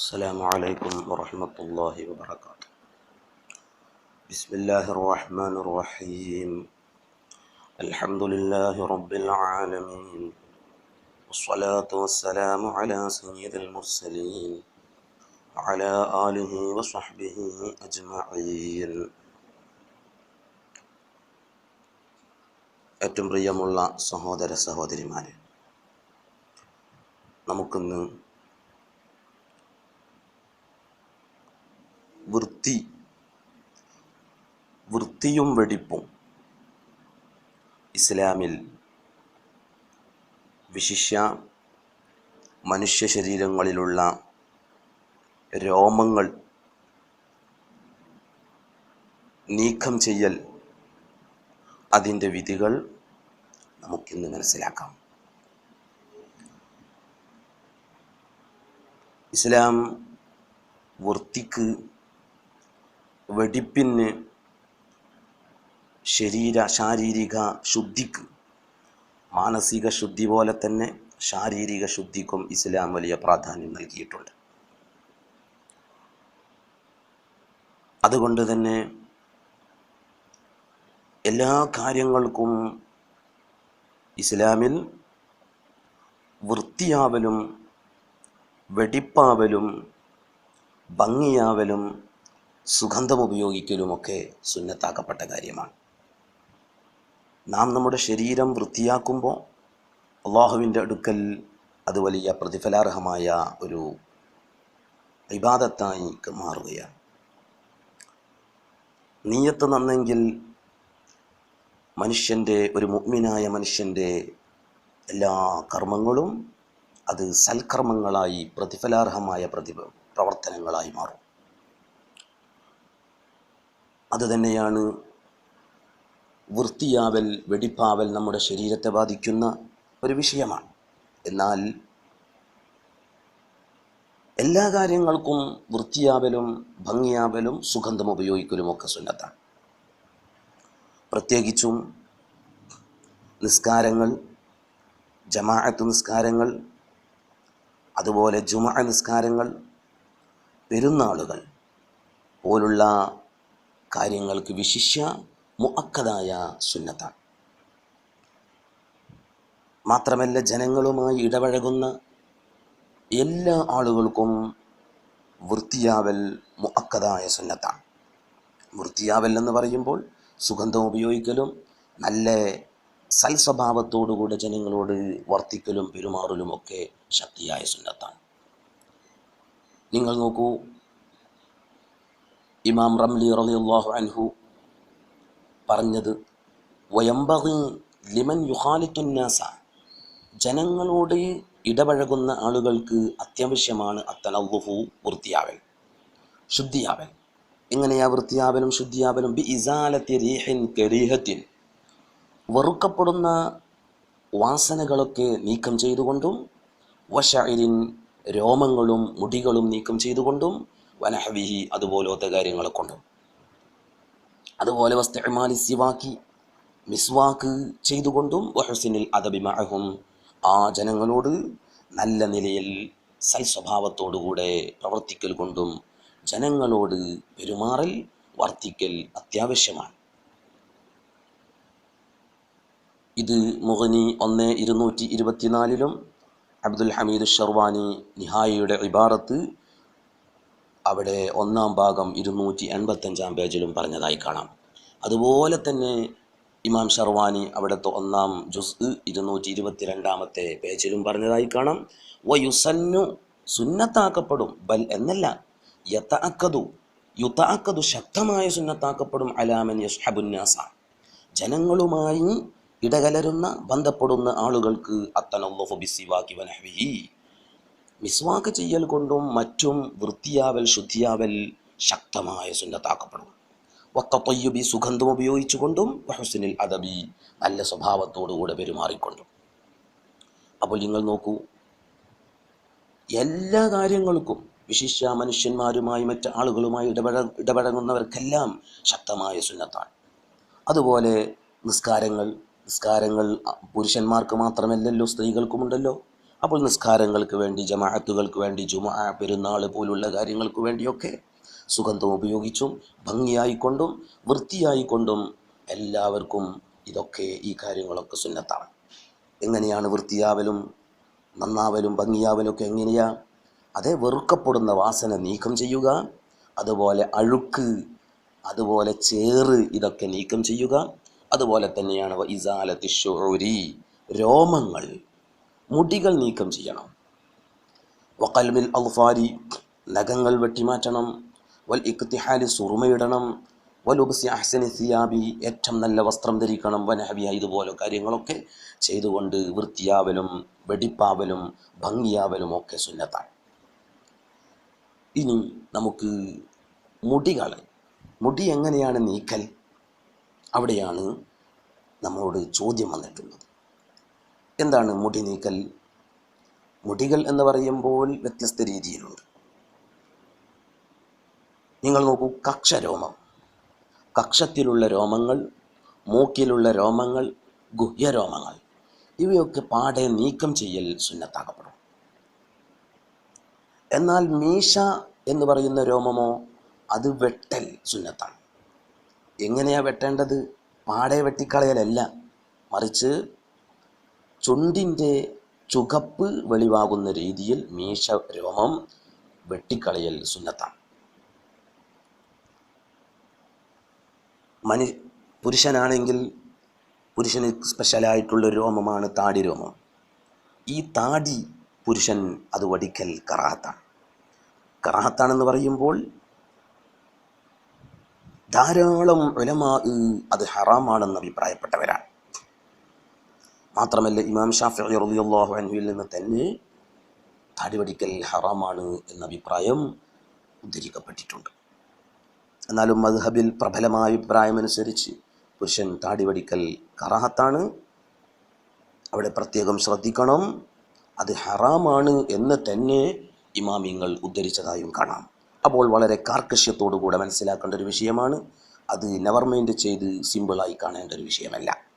السلام عليكم ورحمة الله وبركاته بسم الله الرحمن الرحيم الحمد لله رب العالمين والصلاة والسلام على سيد المرسلين وعلى آله وصحبه أجمعين ഏറ്റവും പ്രിയമുള്ള സഹോദര സഹോദരിമാരെ നമുക്കിന്ന് വൃത്തി. വൃത്തിയും വെടിപ്പും. ഇസ്ലാമിൽ വിശിഷ്യ മനുഷ്യ ശരീരങ്ങളിലുള്ള രോമങ്ങൾ നീക്കം ചെയ്യൽ അതിന്റെ വിധികൾ നമുക്കിന്ന് മനസ്സിലാക്കാം. ഇസ്ലാം വൃത്തിക്ക് വെടിപ്പിന് ശരീര ശാരീരിക ശുദ്ധിക്ക് മാനസിക ശുദ്ധി പോലെ തന്നെ ശാരീരിക ശുദ്ധിക്കും ഇസ്ലാം വലിയ പ്രാധാന്യം നൽകിയിട്ടുണ്ട്. അതുകൊണ്ട് തന്നെ എല്ലാ കാര്യങ്ങൾക്കും ഇസ്ലാമിൽ വൃത്തിയാവലും വെടിപ്പാവലും ഭംഗിയാവലും സുഗന്ധം ഉപയോഗിക്കലുമൊക്കെ സുന്നത്താക്കപ്പെട്ട കാര്യമാണ്. നാം നമ്മുടെ ശരീരം വൃത്തിയാക്കുമ്പോൾ അള്ളാഹുവിന്റെ അടുക്കൽ അത് വലിയ പ്രതിഫലാർഹമായ ഒരു വിവാദത്തായി മാറുകയാണ്. നീയത്ത് നന്നെങ്കിൽ മനുഷ്യന്റെ ഒരു മുഗ്മിനായ മനുഷ്യന്റെ എല്ലാ കർമ്മങ്ങളും അത് സൽക്കർമ്മങ്ങളായി പ്രതിഫലാർഹമായ പ്രതി പ്രവർത്തനങ്ങളായി മാറും. അതുതന്നെയാണ് വൃത്തിയാവൽ വെടിപ്പാവൽ നമ്മുടെ ശരീരത്തെ ബാധിക്കുന്ന ഒരു വിഷയമാണ്. എന്നാൽ എല്ലാ കാര്യങ്ങൾക്കും വൃത്തിയാവലും ഭംഗിയാവലും സുഗന്ധം ഉപയോഗിക്കലും ഒക്കെ സുന്നത്താണ്. പ്രത്യേകിച്ചും നിസ്കാരങ്ങൾ ജമാഅത്ത് നിസ്കാരങ്ങൾ അതുപോലെ ജുമ നിസ്കാരങ്ങൾ പെരുന്നാളുകൾ പോലുള്ള കാര്യങ്ങൾക്ക് വിശിഷ്യ മുഅക്കതായ സുന്നത്താണ്. മാത്രമല്ല ജനങ്ങളുമായി ഇടപഴകുന്ന എല്ലാ ആളുകൾക്കും വൃത്തിയാവൽ മുഅക്കതായ സുന്നത്താണ്. വൃത്തിയാവൽ എന്ന് പറയുമ്പോൾ സുഗന്ധം ഉപയോഗിക്കലും നല്ല സൽസ്വഭാവത്തോടുകൂടെ ജനങ്ങളോട് വർത്തിക്കലും പെരുമാറലുമൊക്കെ ശക്തിയായ സുന്നത്താണ്. നിങ്ങൾ നോക്കൂ ഇമാം റംലി റളിയല്ലാഹു അൻഹു പറഞ്ഞത് വയമ്പകി ലിമൻ യുഹാലിത്തുന്നാസ ജനങ്ങളോട് ഇടപഴകുന്ന ആളുകൾക്ക് അത്യാവശ്യമാണ് അത്തനവുഹു വൃത്തിയാവൽ ശുദ്ധിയാവൽ. എങ്ങനെയാ വൃത്തിയാവലും ശുദ്ധിയാവലും? ബി ഇസാലത്തി റീഹിൻ കരീഹത്തിൻ. വെറുക്കപ്പെടുന്ന വാസനകളൊക്കെ നീക്കം ചെയ്തുകൊണ്ടും വഷഇരിൻ രോമങ്ങളും മുടികളും നീക്കം ചെയ്തുകൊണ്ടും വനഹവിഹി അതുപോലത്തെ കാര്യങ്ങളെ കൊണ്ടും അതുപോലെ വസ്തമാലി സിവാക്കി മിസ്വാക്ക് ചെയ്തുകൊണ്ടും വഹുസിനിൽ അദബിമഹും ആ ജനങ്ങളോട് നല്ല നിലയിൽ സൽസ്വഭാവത്തോടുകൂടെ പ്രവർത്തിക്കൽ കൊണ്ടും ജനങ്ങളോട് പെരുമാറൽ വർത്തിക്കൽ അത്യാവശ്യമാണ്. ഇത് മുഹനി ഒന്ന് ഇരുന്നൂറ്റി ഇരുപത്തിനാലിലും അബ്ദുൽ ഹമീദ് ഷർവാനി നിഹായിയുടെ ഇബാറത്ത് അവിടെ ഒന്നാം ഭാഗം ഇരുന്നൂറ്റി എൺപത്തഞ്ചാം പേജിലും പറഞ്ഞതായി കാണാം. അതുപോലെ തന്നെ ഇമാം ഷർവാനി അവിടുത്തെ ഒന്നാം ജുസ് ഇരുന്നൂറ്റി ഇരുപത്തി രണ്ടാമത്തെ പേജിലും പറഞ്ഞതായി കാണാം. വയുസന്നു സുന്നത്താക്കപ്പെടും. ബൽ എന്നല്ല യഥാക്കതു യുതാക്കതു ശക്തമായ സുന്നത്താക്കപ്പെടും അലാമൻ യഷ്ഹബുന്നാസ ജനങ്ങളുമായി ഇടകലരുന്ന ബന്ധപ്പെടുന്ന ആളുകൾക്ക് അത്തനല്ലാഹു ബിസിവാക്കി വനഹ്വിഹി. മിസ്വാക്ക് ചെയ്യൽ കൊണ്ടും മറ്റും വൃത്തിയാവൽ ശുദ്ധിയാവൽ ശക്തമായ സുന്നത്താക്കപ്പെടും വക്കത്തൊയ്യുബി സുഗന്ധം ഉപയോഗിച്ചുകൊണ്ടും വഹുസിനിൽ അദബി നല്ല സ്വഭാവത്തോടുകൂടെ പെരുമാറിക്കൊണ്ടും. അപ്പോൾ നിങ്ങൾ നോക്കൂ എല്ലാ കാര്യങ്ങൾക്കും വിശിഷ്യ മനുഷ്യന്മാരുമായി മറ്റ് ആളുകളുമായി ഇടപഴ ഇടപഴകുന്നവർക്കെല്ലാം ശക്തമായ സുന്നത്താണ്. അതുപോലെ നിസ്കാരങ്ങൾ നിസ്കാരങ്ങൾ പുരുഷന്മാർക്ക് മാത്രമല്ലല്ലോ സ്ത്രീകൾക്കുമുണ്ടല്ലോ. അപ്പോൾ നിസ്കാരങ്ങൾക്ക് വേണ്ടി ജമാഅത്തുകൾക്ക് വേണ്ടി ജുമാ പെരുന്നാൾ പോലുള്ള കാര്യങ്ങൾക്ക് വേണ്ടിയൊക്കെ സുഗന്ധം ഉപയോഗിച്ചും ഭംഗിയായിക്കൊണ്ടും വൃത്തിയായിക്കൊണ്ടും എല്ലാവർക്കും ഇതൊക്കെ ഈ കാര്യങ്ങളൊക്കെ സുന്നത്താണ്. എങ്ങനെയാണ് വൃത്തിയാവലും നന്നാവലും ഭംഗിയാവലും ഒക്കെ എങ്ങനെയാ? അതേ വെറുക്കപ്പെടുന്ന വാസന നീക്കം ചെയ്യുക അതുപോലെ അഴുക്ക് അതുപോലെ ചേറ് ഇതൊക്കെ നീക്കം ചെയ്യുക അതുപോലെ തന്നെയാണ് ഇസാലത്തി ഷോരി രോമങ്ങൾ മുടികൾ നീക്കം ചെയ്യണം. വക്കൽമിൽ അൽഫാരി നഖങ്ങൾ വെട്ടിമാറ്റണം. വൽ ഇക്തിഹാലി സുറുമയിടണം. വലുബസി അഹ്സനി സിയാബി ഏറ്റവും നല്ല വസ്ത്രം ധരിക്കണം വനഹബിയ ഇതുപോലെ കാര്യങ്ങളൊക്കെ ചെയ്തുകൊണ്ട് വൃത്തിയാവലും വെടിപ്പാവലും ഭംഗിയാവലും ഒക്കെ സുന്നത്താണ്. ഇനി നമുക്ക് മുടികൾ മുടി എങ്ങനെയാണ് നീക്കൽ? അവിടെയാണ് നമ്മളോട് ചോദ്യം വന്നിട്ടുള്ളത്. എന്താണ് മുടി നീക്കൽ മുടികൾ എന്ന് പറയുമ്പോൾ വ്യത്യസ്ത രീതിയിലുണ്ട്. നിങ്ങൾ നോക്കൂ കക്ഷരോമം. കക്ഷത്തിലുള്ള രോമങ്ങൾ മൂക്കിലുള്ള രോമങ്ങൾ ഗുഹ്യരോമങ്ങൾ ഇവയൊക്കെ പാടെ നീക്കം ചെയ്യൽ സുന്നത്താകപ്പെടും എന്നാൽ മീശ എന്ന് പറയുന്ന രോമമോ അത് വെട്ടൽ സുന്നത്താണ്. എങ്ങനെയാണ് വെട്ടേണ്ടത്? പാടെ വെട്ടിക്കളയലല്ല. മറിച്ച് ചുണ്ടിന്റെ ചുകപ്പ് വെളിവാകുന്ന രീതിയിൽ മീശ രോമം വെട്ടിക്കളയൽ സുന്നത്താണ്. മനു പുരുഷനാണെങ്കിൽ പുരുഷന് സ്പെഷ്യലായിട്ടുള്ള രോമമാണ് താടി രോമം. ഈ താടി പുരുഷൻ അത് വടിക്കൽ കറാത്താണ്. കറാത്താണെന്ന് പറയുമ്പോൾ ധാരാളം ഉലമാ അത് ഹറാമാണെന്ന് അഭിപ്രായപ്പെട്ടവരാണ്. മാത്രമല്ല ഇമാം ഷാഫി റളിയല്ലാഹു അൻഹുവിൽ നിന്ന് തന്നെ താടി വടിക്കൽ ഹറാമാണ് എന്ന അഭിപ്രായം ഉദ്ധരിക്കപ്പെട്ടിട്ടുണ്ട്. എന്നാലും മദ്ഹബിൽ പ്രബലമായ അഭിപ്രായമനുസരിച്ച് പുരുഷൻ താടി വടിക്കൽ കറാഹത്താണ്. അവിടെ പ്രത്യേകം ശ്രദ്ധിക്കണം. അത് ഹറാമാണ് എന്ന് തന്നെ ഇമാമിങ്ങൾ ഉദ്ധരിച്ചതായും കാണാം. അപ്പോൾ വളരെ കാർക്കശ്യത്തോടുകൂടെ മനസ്സിലാക്കേണ്ട ഒരു വിഷയമാണ്. അത് നെവർ മൈൻഡ് ചെയ്ത് സിമ്പിളായി കാണേണ്ട ഒരു വിഷയമല്ല.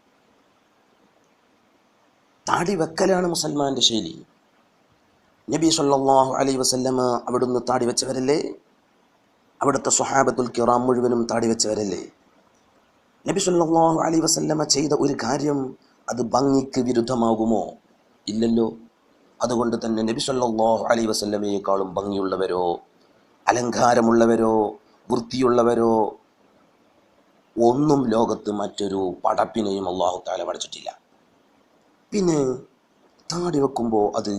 താടി വെക്കലാണ് മുസൽമാന്റെ ശൈലി. നബി സല്ലാഹു അലൈ വസല്ലമ അവിടുന്ന് താടി വെച്ചവരല്ലേ അവിടുത്തെ സുഹാബത്തുൽ കിറാം മുഴുവനും താടി വെച്ചവരല്ലേ നബി സല്ലാഹു അലൈ വസല്ലമ ചെയ്ത ഒരു കാര്യം അത് ഭംഗിക്ക് വിരുദ്ധമാകുമോ? ഇല്ലല്ലോ. അതുകൊണ്ട് തന്നെ നബി സല്ലാഹു അലൈ വസല്ലമയേക്കാളും ഭംഗിയുള്ളവരോ അലങ്കാരമുള്ളവരോ വൃത്തിയുള്ളവരോ ഒന്നും ലോകത്ത് മറ്റൊരു പടപ്പിനെയും അള്ളാഹു താല പഠിച്ചിട്ടില്ല പിന്നെ താടി വെക്കുമ്പോൾ അത്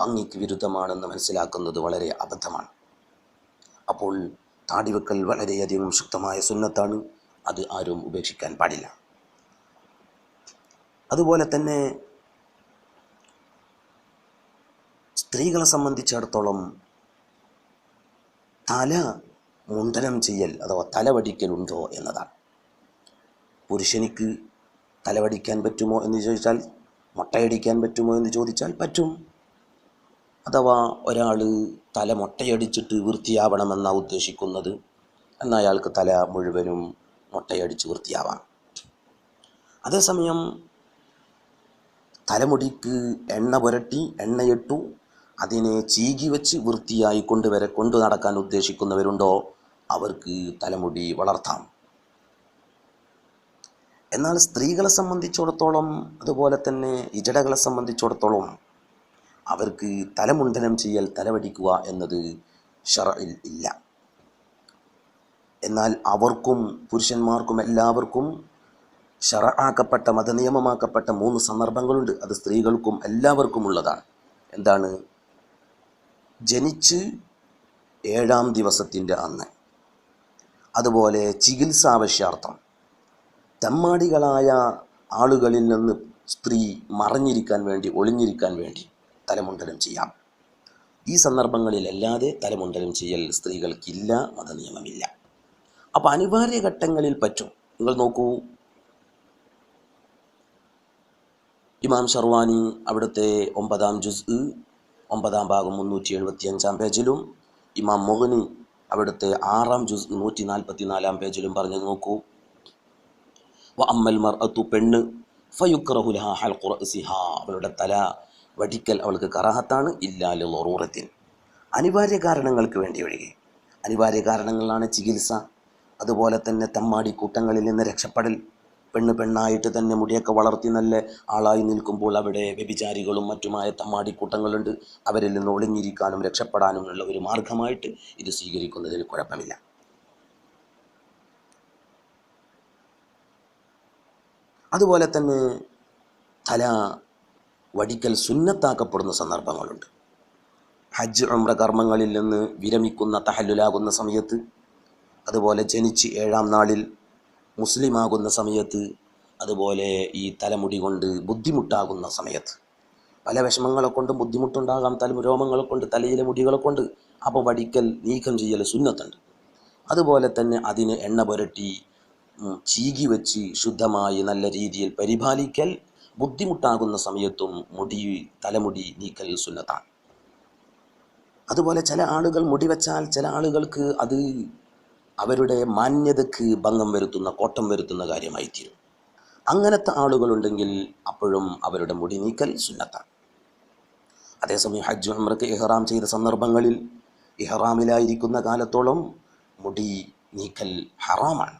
ഭംഗിക്ക് വിരുദ്ധമാണെന്ന് മനസ്സിലാക്കുന്നത് വളരെ അബദ്ധമാണ്. അപ്പോൾ താടി വെക്കൽ വളരെയധികം ശക്തമായ സുന്നത്താണ് അത് ആരും ഉപേക്ഷിക്കാൻ പാടില്ല. അതുപോലെ തന്നെ സ്ത്രീകളെ സംബന്ധിച്ചിടത്തോളം തല മുണ്ടനം ചെയ്യൽ അഥവാ തലവടിക്കലുണ്ടോ എന്നതാണ്. പുരുഷനിക്ക് തലവടിക്കാൻ പറ്റുമോ എന്ന് ചോദിച്ചാൽ മുട്ടയടിക്കാൻ പറ്റുമോ എന്ന് ചോദിച്ചാൽ പറ്റും. അഥവാ ഒരാൾ തല മുട്ടയടിച്ചിട്ട് വൃത്തിയാവണമെന്നാണ് ഉദ്ദേശിക്കുന്നത്. എന്നാൽ അയാൾക്ക് തല മുഴുവനും മുട്ടയടിച്ച് വൃത്തിയാവാം അതേസമയം തലമുടിക്ക് എണ്ണ പുരട്ടി എണ്ണയിട്ടു അതിനെ ചീകി വെച്ച് വൃത്തിയായി കൊണ്ടുവരെ കൊണ്ടു നടക്കാൻ ഉദ്ദേശിക്കുന്നവരുണ്ടോ? അവർക്ക് തലമുടി വളർത്താം. എന്നാൽ സ്ത്രീകളെ സംബന്ധിച്ചിടത്തോളം അതുപോലെ തന്നെ ഇജടകളെ സംബന്ധിച്ചിടത്തോളം അവർക്ക് തലമുണ്ടനം ചെയ്യൽ തലവടിക്കുക എന്നത് ഷറയിൽ ഇല്ല. എന്നാൽ അവർക്കും പുരുഷന്മാർക്കും എല്ലാവർക്കും ഷറആക്കപ്പെട്ട മതനിയമമാക്കപ്പെട്ട മൂന്ന് സന്ദർഭങ്ങളുണ്ട്. അത് സ്ത്രീകൾക്കും എല്ലാവർക്കും ഉള്ളതാണ്. എന്താണ്? ജനിച്ച് ഏഴാം ദിവസത്തിന്റെ അന്ന്. അതുപോലെ ചികിത്സാവശ്യാർത്ഥം തെമ്മാടികളായ ആളുകളിൽ നിന്ന് സ്ത്രീ മറഞ്ഞിരിക്കാൻ വേണ്ടി ഒളിഞ്ഞിരിക്കാൻ വേണ്ടി തലമുണ്ടനം ചെയ്യാം. ഈ സന്ദർഭങ്ങളിലല്ലാതെ തലമുണ്ടനം ചെയ്യൽ സ്ത്രീകൾക്കില്ല മതനിയമമില്ല. അപ്പോൾ അനിവാര്യ ഘട്ടങ്ങളിൽ പറ്റും. നിങ്ങൾ നോക്കൂ. ഇമാം ഷർവാനി അവിടുത്തെ ഒമ്പതാം ജുസ് ഒമ്പതാം ഭാഗം മുന്നൂറ്റി എഴുപത്തി അഞ്ചാം പേജിലും ഇമാം മൊഹനി അവിടുത്തെ ആറാം ജുസ് നൂറ്റി നാൽപ്പത്തി നാലാം പേജിലും പറഞ്ഞു നോക്കൂ. പെണ്ണ് അവളുടെ തല വടിക്കൽ അവൾക്ക് കറാഹത്താണ് ഇല്ലാൽ ലൊറൂറത്തിൻ അനിവാര്യ കാരണങ്ങൾക്ക് വേണ്ടി ഒഴികെ. അനിവാര്യ കാരണങ്ങളാണ് ചികിത്സ. അതുപോലെ തന്നെ തമ്മാടി കൂട്ടങ്ങളിൽ നിന്ന് രക്ഷപ്പെടൽ. പെണ്ണ് പെണ്ണായിട്ട് തന്നെ മുടിയൊക്കെ വളർത്തി നല്ല ആളായി നിൽക്കുമ്പോൾ അവിടെ വ്യഭിചാരികളും മറ്റുമായ തമ്മാടി കൂട്ടങ്ങളുണ്ട് അവരിൽ നിന്ന് ഒളിഞ്ഞിരിക്കാനും രക്ഷപ്പെടാനുമുള്ള ഒരു മാർഗമായിട്ട് ഇത് സ്വീകരിക്കുന്നതിൽ കുഴപ്പമില്ല. അതുപോലെ തന്നെ തല വടിക്കൽ സുന്നത്താക്കപ്പെടുന്ന സന്ദർഭങ്ങളുണ്ട്. ഹജ്ജ് ഉംറ കർമ്മങ്ങളിൽ നിന്ന് വിരമിക്കുന്ന തഹല്ലുലാകുന്ന സമയത്ത് അതുപോലെ ജനിച്ച് ഏഴാം നാളിൽ മുസ്ലിമാകുന്ന സമയത്ത് അതുപോലെ ഈ തലമുടി കൊണ്ട് ബുദ്ധിമുട്ടാകുന്ന സമയത്ത്. പല വിഷമങ്ങളെ കൊണ്ടും ബുദ്ധിമുട്ടുണ്ടാകാം തല രോമങ്ങളെ കൊണ്ട് തലയിലെ മുടികളെ കൊണ്ട്. അപ്പോൾ വടിക്കൽ നീക്കം ചെയ്യൽ സുന്നത്തുണ്ട്. അതുപോലെ തന്നെ അതിന് എണ്ണ പുരട്ടി ചീകി വെച്ച് ശുദ്ധമായി നല്ല രീതിയിൽ പരിപാലിക്കൽ ബുദ്ധിമുട്ടാകുന്ന സമയത്തും മുടി തലമുടി നീക്കൽ സുന്നത്താണ്. അതുപോലെ ചില ആളുകൾ മുടി വെച്ചാൽ ചില ആളുകൾക്ക് അത് അവരുടെ മാന്യതയ്ക്ക് ഭംഗം വരുത്തുന്ന കോട്ടം വരുത്തുന്ന കാര്യമായി തീരും അങ്ങനത്തെ ആളുകളുണ്ടെങ്കിൽ അപ്പോഴും അവരുടെ മുടി നീക്കൽ സുന്നത്താണ്. അതേസമയം ഹജ്ജ് ഉംറക്ക് ഇഹ്റാം ചെയ്ത സന്ദർഭങ്ങളിൽ ഇഹ്റാമിലായിരിക്കുന്ന കാലത്തോളം മുടി നീക്കൽ ഹറാമാണ്.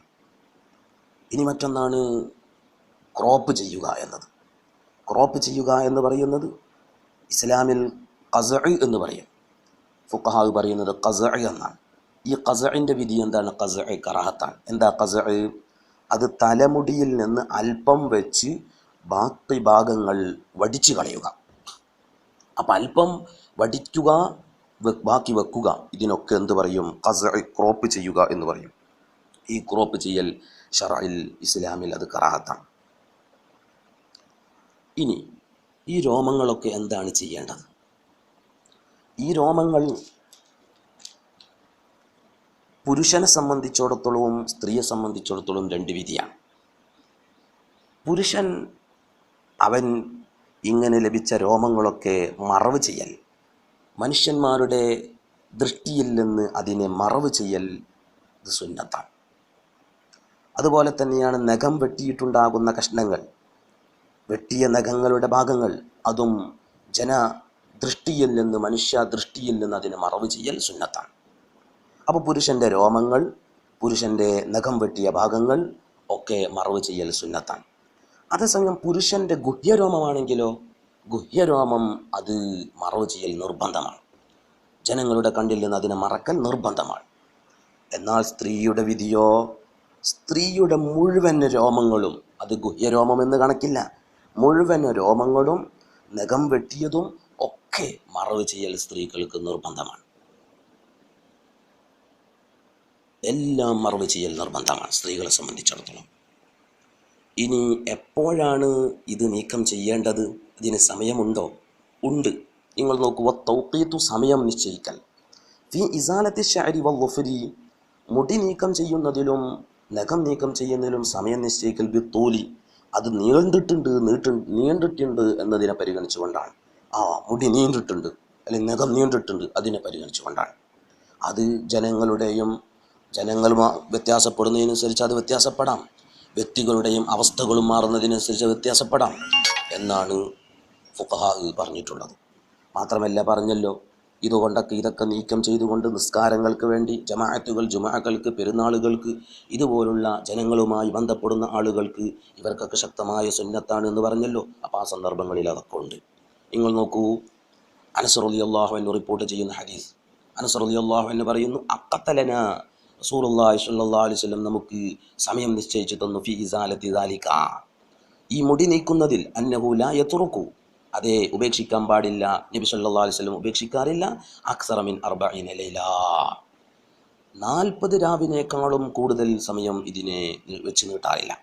ഇനി മറ്റൊന്നാണ് ക്രോപ്പ് ചെയ്യുക എന്നത്. ക്രോപ്പ് ചെയ്യുക എന്ന് പറയുന്നത് ഇസ്ലാമിൽ കസ എന്ന് പറയും. ഫുഖഹാവ് പറയുന്നത് കസ എന്നാണ്. ഈ കസഇന്റെ വിധി എന്താണ്? കസ കറാഹത്താണ്. എന്താ കസ അത് തലമുടിയിൽ നിന്ന് അല്പം വെച്ച് ബാക്കി ഭാഗങ്ങൾ വടിച്ചു കളയുക. അപ്പം അല്പം വടിക്കുക ബാക്കി വെക്കുക. ഇതിനൊക്കെ എന്ത് പറയും? കസ ക്രോപ്പ് ചെയ്യുക എന്ന് പറയും. ഈ ക്രോപ്പ് ചെയ്യൽ ഷറയിൽ ഇസ്ലാമിൽ അത് കറാത്താണ്. ഇനി ഈ രോമങ്ങളൊക്കെ എന്താണ് ചെയ്യേണ്ടത്? ഈ രോമങ്ങൾ പുരുഷനെ സംബന്ധിച്ചിടത്തോളവും സ്ത്രീയെ സംബന്ധിച്ചിടത്തോളം രണ്ട് വിധിയാണ്. പുരുഷൻ അവൻ ഇങ്ങനെ ലഭിച്ച രോമങ്ങളൊക്കെ മറവ് ചെയ്യൽ മനുഷ്യന്മാരുടെ ദൃഷ്ടിയിൽ നിന്ന് അതിനെ മറവ് ചെയ്യൽ സുന്നത്താണ്. അതുപോലെ തന്നെയാണ് നഖം വെട്ടിയിട്ടുണ്ടാകുന്ന കഷ്ണങ്ങൾ. വെട്ടിയ നഖങ്ങളുടെ ഭാഗങ്ങൾ അതും ജന ദൃഷ്ടിയിൽ നിന്ന് മനുഷ്യ ദൃഷ്ടിയിൽ നിന്ന് അതിന് മറവ് ചെയ്യൽ സുന്നത്താണ്. അപ്പോൾ പുരുഷന്റെ രോമങ്ങൾ പുരുഷന്റെ നഖം വെട്ടിയ ഭാഗങ്ങൾ ഒക്കെ മറവ് ചെയ്യൽ സുന്നത്താണ്. അതേസമയം പുരുഷന്റെ ഗുഹ്യരോമമാണെങ്കിലോ ഗുഹ്യരോമം അത് മറവ് ചെയ്യൽ നിർബന്ധമാണ്. ജനങ്ങളുടെ കണ്ടിൽ നിന്ന് അതിനെ മറക്കൽ നിർബന്ധമാണ്. എന്നാൽ സ്ത്രീയുടെ വിധിയോ സ്ത്രീയുടെ മുഴുവൻ രോമങ്ങളും അത് ഗുഹ്യരോമം എന്ന് കണക്കില്ല മുഴുവൻ രോമങ്ങളും നഖം വെട്ടിയതും ഒക്കെ മറവ് ചെയ്യൽ സ്ത്രീകൾക്ക് നിർബന്ധമാണ്. എല്ലാം മറവ് ചെയ്യൽ നിർബന്ധമാണ് സ്ത്രീകളെ സംബന്ധിച്ചിടത്തോളം. ഇനി എപ്പോഴാണ് ഇത് നീക്കം ചെയ്യേണ്ടത്? ഇതിന് സമയമുണ്ടോ? ഉണ്ട്. നിങ്ങൾ നോക്കുക തൗക്കീത്തു സമയം നിശ്ചയിക്കൽ. ഫി ഇസാലത്തി ഷാരി വൽ മുടി നീക്കം ചെയ്യുന്നതിലും നഖം നീക്കം ചെയ്യുന്നതിലും സമയം നിശ്ചയിക്കൽ ബി തോലി. അത് നീണ്ടിട്ടുണ്ട് നീട്ടു നീണ്ടിട്ടുണ്ട് എന്നതിനെ പരിഗണിച്ചുകൊണ്ടാണ്. ആ മുടി നീണ്ടിട്ടുണ്ട് അല്ലെങ്കിൽ നഖം നീണ്ടിട്ടുണ്ട് അതിനെ പരിഗണിച്ചുകൊണ്ടാണ്. അത് ജനങ്ങളുടെയും ജനങ്ങൾ വ്യത്യാസപ്പെടുന്നതിനനുസരിച്ച് അത് വ്യത്യാസപ്പെടാം. വ്യക്തികളുടെയും അവസ്ഥകളും മാറുന്നതിനനുസരിച്ച് വ്യത്യാസപ്പെടാം എന്നാണ് ഫുഖഹാ പറഞ്ഞിട്ടുള്ളത്. മാത്രമല്ല പറഞ്ഞല്ലോ ഇതുകൊണ്ടൊക്കെ ഇതൊക്കെ നീക്കം ചെയ്തുകൊണ്ട് നിസ്കാരങ്ങൾക്ക് വേണ്ടി ജമാഅത്തുകൾ ജുമാക്കൾക്ക് പെരുന്നാളുകൾക്ക് ഇതുപോലുള്ള ജനങ്ങളുമായി ബന്ധപ്പെടുന്ന ആളുകൾക്ക് ഇവർക്കൊക്കെ ശക്തമായ സുന്നത്താണ് എന്ന് പറഞ്ഞല്ലോ. അപ്പോൾ ആ സന്ദർഭങ്ങളിൽ അതൊക്കെ ഉണ്ട്. നിങ്ങൾ നോക്കൂ അനസറുലി അള്ളാഹു എന്ന് റിപ്പോർട്ട് ചെയ്യുന്ന ഹദീസ്. അനസറുലി അള്ളാഹു എന്ന് പറയുന്നു അക്കത്തലന റസൂലുള്ളാഹി സ്വല്ലല്ലാഹു അലൈഹി വസല്ലം നമുക്ക് സമയം നിശ്ചയിച്ചു തന്നു ഫി ഇസാലത്തി ദാലിക. ഈ മുടി നീക്കുന്നതിൽ അന്നഹു ലാ യത്റുക്കു അതെ ഉപേക്ഷിക്കാൻ പാടില്ല. നബി സല്ലാ അലൈഹി വസല്ലം ഉപേക്ഷിക്കാറില്ല. അക്സറമിൻ ലൈല. നാൽപ്പത് രാവിനേക്കാളും കൂടുതൽ സമയം ഇതിനെ വെച്ച് നീട്ടാറില്ല.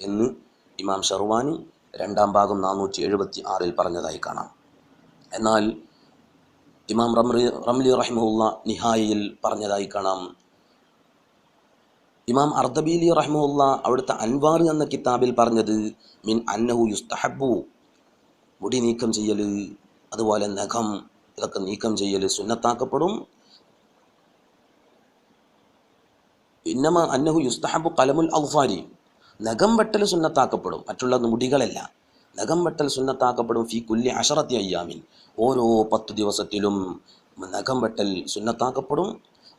എന്ന് ഇമാം ഷർവാനി രണ്ടാം ഭാഗം നാനൂറ്റി എഴുപത്തി ആറിൽ പറഞ്ഞതായി കാണാം. എന്നാൽ ഇമാം റംലി റംലി റഹിമുല്ല നിഹായയിൽ പറഞ്ഞതായി കാണാം. ഇമാം അർദബീലി റഹ്മുല്ല അവിടുത്തെ അൻവാർ എന്ന കിതാബിൽ പറഞ്ഞത് മിൻ അന്നഹു യുസ്തഹബു മുടി നീക്കം ചെയ്യൽ അതുപോലെ നഖം ഇതൊക്കെ നീക്കം ചെയ്യൽ സുന്നത്താക്കപ്പെടും. ഇന്നമ അന്നഹു യുസ്തഹബു കലമുൽ ഔഫാരി നഖം വെട്ടൽ സുന്നത്താക്കപ്പെടും. മറ്റുള്ള മുടികളല്ല. നഖം വെട്ടൽ സുന്നത്താക്കപ്പെടും. ഫി കുല്ലി അഷറത്തി അയ്യാമിൻ. ഓരോ പത്ത് ദിവസത്തിലും നഖം വെട്ടൽ സുന്നത്താക്കപ്പെടും.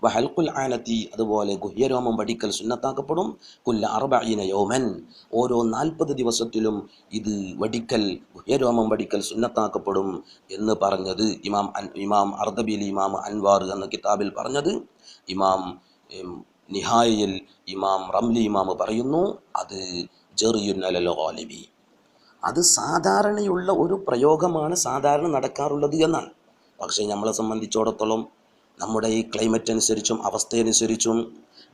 വഹൽക്കുൽ ആനത്തി അതുപോലെ ഗുഹ്യരോമം വടിക്കൽ സുന്നത്താക്കപ്പെടും. കുല്ല അറബീന യോമൻ. ഓരോ നാൽപ്പത് ദിവസത്തിലും ഇത് വടിക്കൽ ഗുഹ്യരോമം വടിക്കൽ സുന്നത്താക്കപ്പെടും എന്ന് പറഞ്ഞത് ഇമാം ഇമാം അർദബിൽ ഇമാം അൻവാർ എന്ന കിതാബിൽ പറഞ്ഞത്. ഇമാം നിഹായയിൽ ഇമാം റംലി ഇമാം പറയുന്നു അത് ജെറിയുന്നലോലിബി അത് സാധാരണയുള്ള ഒരു പ്രയോഗമാണ് സാധാരണ നടക്കാറുള്ളത് എന്നാണ്. പക്ഷേ നമ്മളെ സംബന്ധിച്ചിടത്തോളം നമ്മുടെ ഈ ക്ലൈമറ്റ് അനുസരിച്ചും അവസ്ഥയനുസരിച്ചും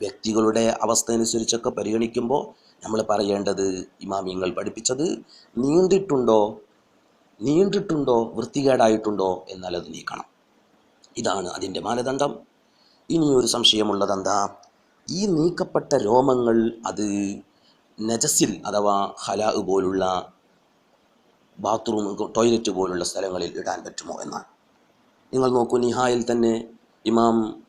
വ്യക്തികളുടെ അവസ്ഥ അനുസരിച്ചൊക്കെ പരിഗണിക്കുമ്പോൾ നമ്മൾ പറയേണ്ടത് ഇമാമിയങ്ങൾ പഠിപ്പിച്ചത് നീണ്ടിട്ടുണ്ടോ നീണ്ടിട്ടുണ്ടോ വൃത്തികേടായിട്ടുണ്ടോ എന്നാൽ അത് നീക്കണം. ഇതാണ് അതിന്റെ മാനദണ്ഡം. ഇനി ഒരു സംശയമുള്ളത് എന്താ ഈ നീക്കപ്പെട്ട രോമങ്ങൾ അത് നജസിൽ അഥവാ ഹലാ പോലുള്ള ബാത്റൂം ടോയ്ലറ്റ് പോലുള്ള സ്ഥലങ്ങളിൽ ഇടാൻ പറ്റുമോ എന്നാണ്. നിങ്ങൾ നോക്കൂ നിഹായിൽ തന്നെ ഇമാം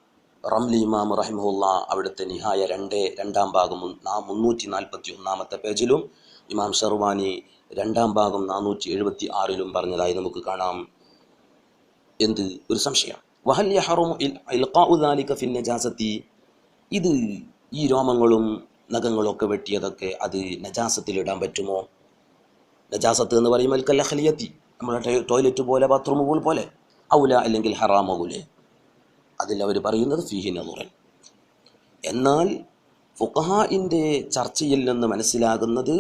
റംലി ഇമാം റഹിമുല്ല അവിടുത്തെ നിഹായ രണ്ട് രണ്ടാം ഭാഗം മുന്നൂറ്റി നാൽപ്പത്തി ഒന്നാമത്തെ പേജിലും ഇമാം ഷെർവാനി രണ്ടാം ഭാഗം നാനൂറ്റി എഴുപത്തി ആറിലും പറഞ്ഞതായി നമുക്ക് കാണാം. എന്ത്? ഒരു സംശയം. വഹൽ ഫിൻ ഇത് ഈ രോമങ്ങളും നഖങ്ങളൊക്കെ വെട്ടിയതൊക്കെ അത് നജാസത്തിൽ ഇടാൻ പറ്റുമോ? നജാസത്ത് എന്ന് പറയുമ്പോൾ കല്ലഹലിയത്തി നമ്മുടെ ടോയ്ലറ്റ് പോലെ ബാത്റൂമുകൾ പോലെ. ഔല അല്ലെങ്കിൽ ഹറാമകുലെ അതിൽ അവർ പറയുന്നത് ഫീഹി നദുറൻ എന്നാൽ ഫുഖഹാഇന്റെ ചർച്ചയിൽ നിന്ന് മനസ്സിലാകുന്നത്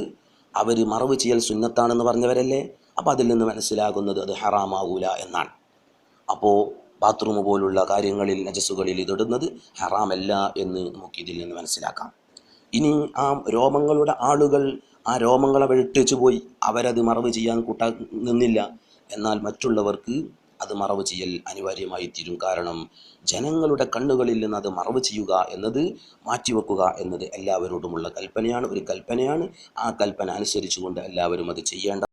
അവർ മറവ് ചെയ്യൽ സുന്നത്താണെന്ന് പറഞ്ഞവരല്ലേ? അപ്പോൾ അതിൽ നിന്ന് മനസ്സിലാകുന്നത് അത് ഹറാമാകൂല എന്നാണ്. അപ്പോൾ ബാത്റൂം പോലുള്ള കാര്യങ്ങളിൽ നജസ്സുകളിൽ ഇതിടുന്നത് ഹറാമല്ല എന്ന് നമുക്ക് ഇതിൽ നിന്ന് മനസ്സിലാക്കാം. ഇനി ആ രോമങ്ങളുടെ ആളുകൾ ആ രോമങ്ങളെ വെട്ടിച്ചു പോയി അവരത് മറവ് ചെയ്യാൻ കൂട്ടാ നിന്നില്ല. എന്നാൽ മറ്റുള്ളവർക്ക് അത് മറവ് ചെയ്യൽ അനിവാര്യമായി തീരും. കാരണം ജനങ്ങളുടെ കണ്ണുകളിൽ നിന്ന് അത് മറവ് ചെയ്യുക എന്നത് മാറ്റിവെക്കുക എന്നത് എല്ലാവരോടുമുള്ള കൽപ്പനയാണ്. ഒരു കൽപ്പനയാണ്. ആ കൽപ്പന അനുസരിച്ചുകൊണ്ട് എല്ലാവരും അത് ചെയ്യേണ്ട